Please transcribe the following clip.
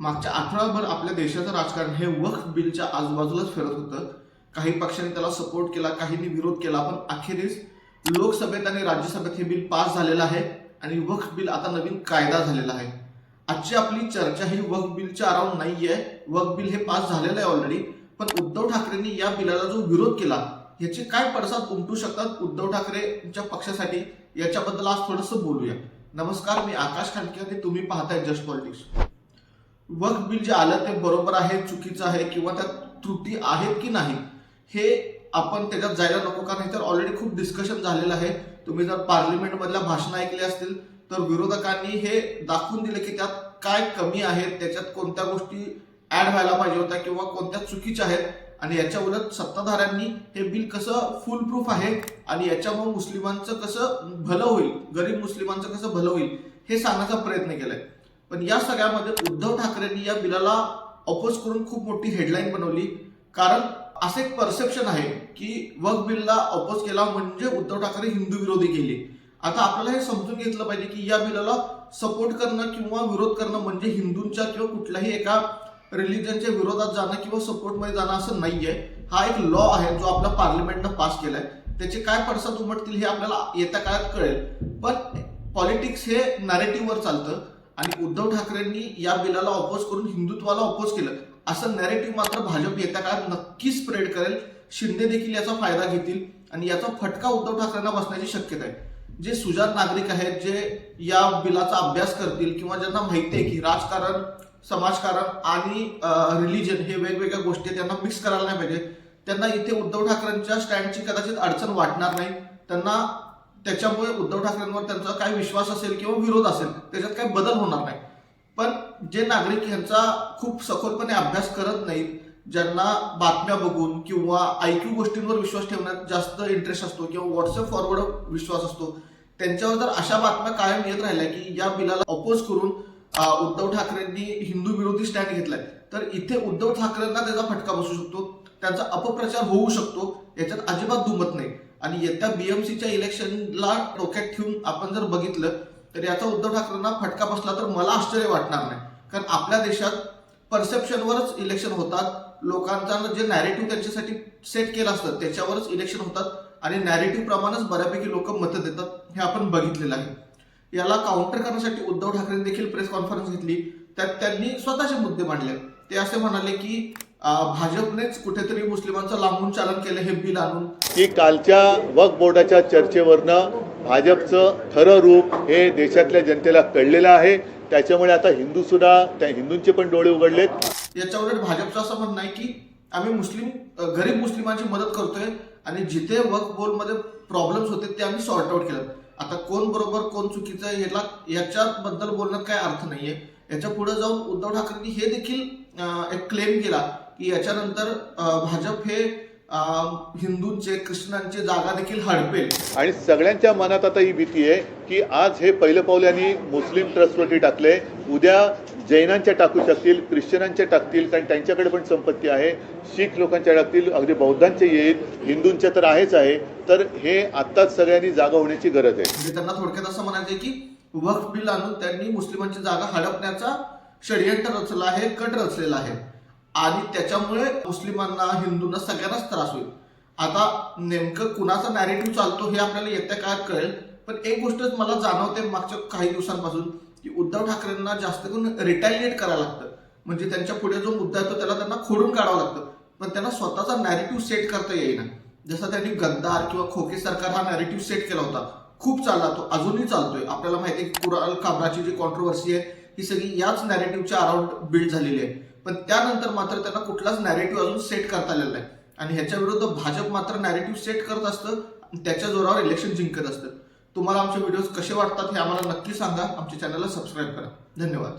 मागच्या आठवडाभर आपल्या देशाचं राजकारण हे वक्फ बिलच्या आजूबाजूलाच फिरत होतं. काही पक्षांनी त्याला सपोर्ट केला काहींनी विरोध केला पण अखेरीस लोकसभेत आणि राज्यसभेत हे बिल पास झालेलं आहे आणि वक्फ बिल आता नवीन कायदा झालेला आहे. आजची आपली चर्चा ही वक्फ बिलच्या अराउंड नाही आहे वक्फ बिल हे पास झालेलं आहे ऑलरेडी पण उद्धव ठाकरेंनी या बिलाला जो विरोध केला याचे काय पडसाद उमटू शकतात उद्धव ठाकरेंच्या पक्षासाठी? याच्याबद्दल आज थोडंसं बोलूया. नमस्कार मी आकाश खांडके आणि तुम्ही पाहताय जस्ट पॉलिटिक्स. वक्फ बिल जे आलं ते बरोबर आहे चुकीचं आहे किंवा त्यात त्रुटी आहेत की नाही हे आपण त्याच्यात जायला नको कारण ह्याच्यावर ऑलरेडी खूप डिस्कशन झालेलं आहे. तुम्ही जर पार्लिमेंटमधल्या भाषणं ऐकली असतील तर विरोधकांनी हे दाखवून दिले की त्यात काय कमी आहेत त्याच्यात कोणत्या गोष्टी ऍड व्हायला पाहिजे होत्या किंवा कोणत्या चुकीच्या आहेत. आणि याच्या उलट सत्ताधाऱ्यांनी हे बिल कसं फुल प्रूफ आहे आणि याच्यामुळे मुस्लिमांचं कसं भलं होईल गरीब मुस्लिमांचं कसं भलं होईल हे सांगण्याचा प्रयत्न केलाय. पण या सगळ्यामध्ये उद्धव ठाकरेंनी या बिलाला अपोज करून खूप मोठी हेडलाईन बनवली. कारण असं एक परसेप्शन आहे की वक बिलला अपोज केला म्हणजे उद्धव ठाकरे हिंदू विरोधी केले आता आपल्याला हे समजून घेतलं पाहिजे की या बिलाला सपोर्ट करणं किंवा विरोध करणं म्हणजे हिंदूंच्या किंवा कुठल्याही एका रिलिजनच्या विरोधात जाणं किंवा सपोर्टमध्ये जाणं असं नाहीये. हा एक लॉ आहे जो आपल्या पार्लिमेंटनं पास केलाय. त्याचे काय पडसाद उमटतील हे आपल्याला येत्या काळात कळेल. पण पॉलिटिक्स हे नॅरेटिव्हवर चालतं. आणि उद्धव ठाकरेंनी या बिलाला ऑपोज करून हिंदुत्वाला ऑपोज केलं. असं नॅरेटिव्ह मात्र भाजप येत्या काळात नक्की स्प्रेड करेल. शिंदे देखील याचा फायदा घेतील आणि याचा फटका उद्धव ठाकरेंना बसण्याची शक्यता आहे. जे सुजात नागरिक आहेत जे या बिलाचा अभ्यास करतील किंवा ज्यांना माहिती आहे की राजकारण समाजकारण आणि रिलिजन हे वेगवेगळ्या गोष्टी त्यांना मिक्स करायला नाही पाहिजे त्यांना इथे उद्धव ठाकरेंच्या स्टँडची कदाचित अडचण वाटणार नाही. त्यांना त्याच्यामुळे उद्धव ठाकरेंवर त्यांचा काही विश्वास असेल किंवा विरोध असेल त्याच्यात काही बदल होणार नाही. पण जे नागरिक यांचा खूप सखोलपणे अभ्यास करत नाहीत ज्यांना बातम्या बघून किंवा आयक्यू गोष्टींवर विश्वास ठेवण्यात जास्त इंटरेस्ट असतो किंवा व्हॉट्सअप फॉरवर्ड विश्वास असतो त्यांच्यावर जर अशा बातम्या कायम येत राहिल्या की या बिलाला अपोज करून उद्धव ठाकरेंनी हिंदू विरोधी स्टँड घेतलाय तर इथे उद्धव ठाकरेंना त्याचा फटका बसू शकतो त्यांचा अपप्रचार होऊ शकतो याच्यात अजिबात दुमत नाही. आणि येत्या बीएमसीच्या इलेक्शनला डोक्यात ठेवून आपण जर बघितलं तर याचा उद्धव ठाकरेंना फटका बसला तर मला आश्चर्य वाटणार नाही. कारण आपल्या देशात परसेप्शनवरच इलेक्शन होतात. लोकांचा जे नॅरेटिव्ह त्यांच्यासाठी सेट केलं असतं त्याच्यावरच इलेक्शन होतात. आणि नॅरेटिव्ह प्रमाणेच बऱ्यापैकी लोक मतं देतात हे आपण बघितलेलं आहे. याला काउंटर करण्यासाठी उद्धव ठाकरे देखील प्रेस कॉन्फरन्स घेतली. त्यात त्यांनी स्वतःचे मुद्दे मांडले. ते असे म्हणाले की भाजपनेच कुठेतरी मुस्लिमांचं लांबून चालन केलं हे बिल आणून. की कालच्या वक्फ बोर्डाच्या चर्चेवरनं भाजपचं खरं रूप हे देशातल्या जनतेला कळलेलं आहे. त्याच्यामुळे आता हिंदू सुद्धा त्या हिंदूंचे पण डोळे उघडलेत. याच्या उलट भाजपचं असं म्हणणं आहे की आम्ही मुस्लिम गरीब मुस्लिमांची मदत करतोय आणि जिथे वक्फ बोर्डमध्ये प्रॉब्लेम्स होते ते आम्ही सॉर्ट आउट केलं. आता कोण बरोबर कोण चुकीचं आहे याला याच्याबद्दल बोलण्यात काय अर्थ नाहीये. याच्यापुढे जाऊन उद्धव ठाकरेंनी हे देखील एक क्लेम केला की याच्यानंतर भाजप हे हिंदूंचे कृष्णांचे जागा देखील हडपेल. आणि सगळ्यांच्या मनात आता ही भीती आहे की आज हे पहिलं पाऊल यांनी मुस्लिम ट्रस्टवरती टाकले. उद्या जैनांच्या टाकू शकतील ख्रिश्चनांच्या टाकतील कारण त्यांच्याकडे पण संपत्ती आहे. शीख लोकांच्या टाकतील अगदी बौद्धांचे येईल हिंदूंच्या तर आहेच आहे. तर हे आत्ताच सगळ्यांनी जागा होण्याची गरज आहे. म्हणजे त्यांना थोडक्यात असं म्हणायचंय की वक्फ बिल आणून त्यांनी मुस्लिमांची जागा हडपण्याचा षडयंत्र रचला आहे कट रचलेला आहे. आणि त्याच्यामुळे मुस्लिमांना हिंदूंना सगळ्यांनाच त्रास होईल. आता नेमकं कुणाचा नॅरेटिव्ह चालतो हे आपल्याला येत्या काळात कळेल पण एक गोष्ट मला जाणवते मागच्या काही दिवसांपासून की उद्धव ठाकरेंना जास्त करून रिटॅलिएट करावं लागतं. म्हणजे त्यांच्या पुढे जो मुद्दा येतो त्याला त्यांना खोडून काढावं लागतं. पण त्यांना स्वतःचा नॅरेटिव्ह सेट करता येईना. जसं त्यांनी गद्दार किंवा खोके सरकार हा नॅरेटिव्ह सेट केला होता. खूप चालला तो अजूनही चालतोय. आपल्याला माहिती आहे कुराल काबराची जी कॉन्ट्रोवर्सी आहे ही सगळी याच नॅरेटिव्हच्या अराउंड बिल्ड झालेली आहे. पण त्यानंतर मात्र त्यांना कुठलाच नॅरेटिव्ह अजून सेट करता आलेला नाही. आणि ह्याच्या विरुद्ध भाजप मात्र नॅरेटिव्ह सेट करत असतं त्याच्या जोरावर इलेक्शन जिंकत असतं. तुम्हाला आमचे व्हिडिओज कसे वाटतात हे आम्हाला नक्की सांगा. आमच्या चॅनलला सबस्क्राईब करा. धन्यवाद.